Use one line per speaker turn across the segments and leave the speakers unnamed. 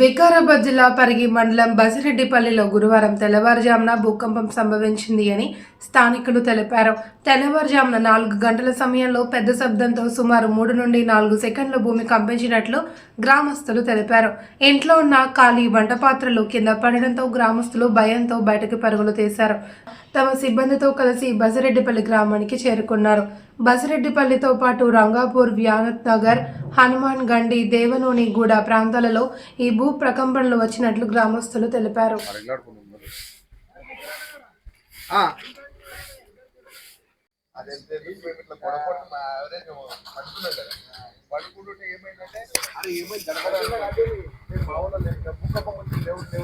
వికారాబాద్ జిల్లా పరిగి మండలం బసిరెడ్డిపల్లిలో గురువారం తెల్లవారుజామున భూకంపం సంభవించింది అని స్థానికులు తెలిపారు. తెల్లవారుజామున నాలుగు గంటల సమయంలో పెద్ద శబ్దంతో సుమారు మూడు నుండి నాలుగు సెకండ్ల భూమి కంపించినట్లు గ్రామస్తులు తెలిపారు. ఇంట్లో ఉన్న ఖాళీ వంట పాత్రలు కింద పడడంతో గ్రామస్తులు భయంతో బయటకు పరుగులు తీశారు. తమ సిబ్బందితో కలిసి బసిరెడ్డిపల్లి గ్రామానికి చేరుకున్నారు. బసిరెడ్డిపల్లితో పాటు రంగాపూర్ వ్యానత్ నగర్ హనుమాన్ గండి దేవనోని గూడ ప్రాంతాలలో ఈ భూ ప్రకంపనలు వచ్చినట్లు గ్రామస్తులు తెలిపారు.
పడుకుంటుంటే ఏమైందంటే అరే ఏమైంది?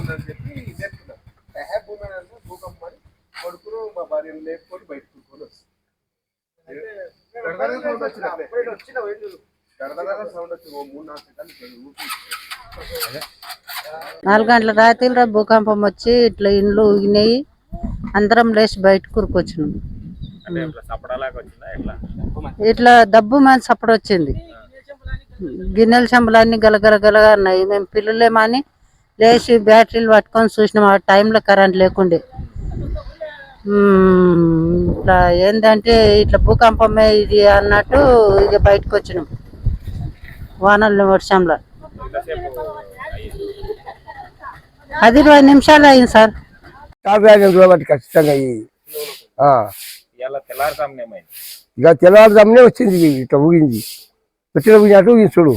అని చెప్పి నేర్చుకున్నాం ఎహే భూమి అంటే భూకంపం అని కొడుకును మా భార్యను లేపుకొని బయట కూర్చొని వస్తుంది సౌండ్ వచ్చింది? ఓ మూడు నాలుగు
గంటల రాత్రి భూకంపం వచ్చి ఇట్లా ఇండ్లు ఊగినాయి. అందరం లేచి బయట కూరుకొచ్చినాం.
ఇట్లా
దబ్బు మన సప్పుడు వచ్చింది. గిన్నెల చెంబలన్నీ గలగల గలగా ఉన్నాయి. మేము పిల్లలేమని లేచి బ్యాటరీలు పట్టుకొని చూసినాం. ఆ టైంలో కరెంట్ లేకుండే. ఇట్లా ఏంటంటే ఇట్లా భూకంపమే ఇది అన్నట్టు ఇక బయటకు వచ్చినాం. వానలు వర్షంలో. అది ఇరవై నిమిషాలు అయింది సార్.
రోజులు ఖచ్చితంగా ఇక తెల్లవారుజామునే వచ్చింది ఇట్లా ఊగింది. వచ్చిన ఊగినట్టు ఊగింది చూడు.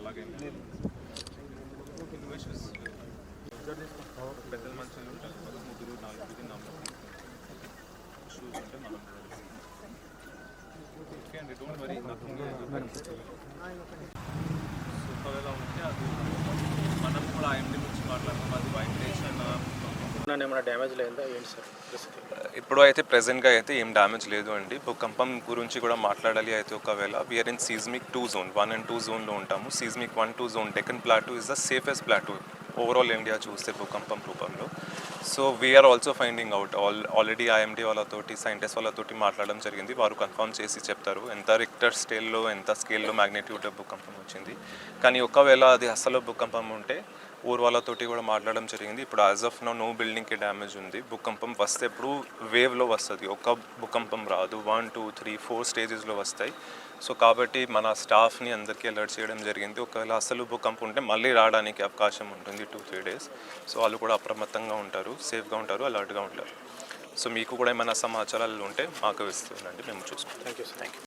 అలాగే పెద్ద మనుషులు ఉంటారు ముగ్గురు నాలుగు నమ్మకం షూస్ ఉంటే మనం ఓకే అండి డోంట్ వరీ నథింగ్ ఎలా ఉంటే అది. మనం కూడా ఐఎండి నుంచి మాట్లాడతాం అది వైబ్రేషన్ ఏమైనా డ్యామేజ్ లేదా ఏంటి సార్
ఇప్పుడు అయితే ప్రెసెంట్గా అయితే ఏం డ్యామేజ్ లేదు అండి. భూకంపం గురించి కూడా మాట్లాడాలి అయితే ఒకవేళ. We are in seismic two zone one and two జోన్లో ఉంటాము. Seismic one two zone Deccan plateau is the safest plateau overall India చూస్తే భూకంపం రూపంలో. So we are also finding out all already IMD వాళ్ళతోటి సైంటిస్ట్ వాళ్ళతోటి మాట్లాడడం జరిగింది. వారు కన్ఫర్మ్ చేసి చెప్తారు. ఎంత రిక్టర్ స్కేల్లో ఎంత స్కేల్లో మ్యాగ్నెట్యూడ్ భూకంపం వచ్చింది. కానీ ఒకవేళ అది అసలు భూకంపం ఉంటే ఊరు వాళ్ళతోటి కూడా మాట్లాడడం జరిగింది. ఇప్పుడు యాజ్ ఆఫ్ నో నో బిల్డింగ్కి డ్యామేజ్ ఉంది. భూకంపం వస్తే ఇప్పుడు వేవ్లో వస్తుంది. ఒక భూకంపం రాదు. వన్ టూ త్రీ ఫోర్ స్టేజెస్లో వస్తాయి. సో కాబట్టి మన స్టాఫ్ని అందరికీ అలర్ట్ చేయడం జరిగింది. ఒకవేళ అసలు భూకంపం ఉంటే మళ్ళీ రావడానికి అవకాశం ఉంటుంది టూ త్రీ డేస్ సో వాళ్ళు కూడా అప్రమత్తంగా ఉంటారు. సేఫ్గా ఉంటారు. అలర్ట్గా ఉంటారు. సో మీకు కూడా ఏమైనా సమాచారాలు ఉంటే మాకు ఇస్తుందండి మేము చూసుకుంటాం. Thank you thank you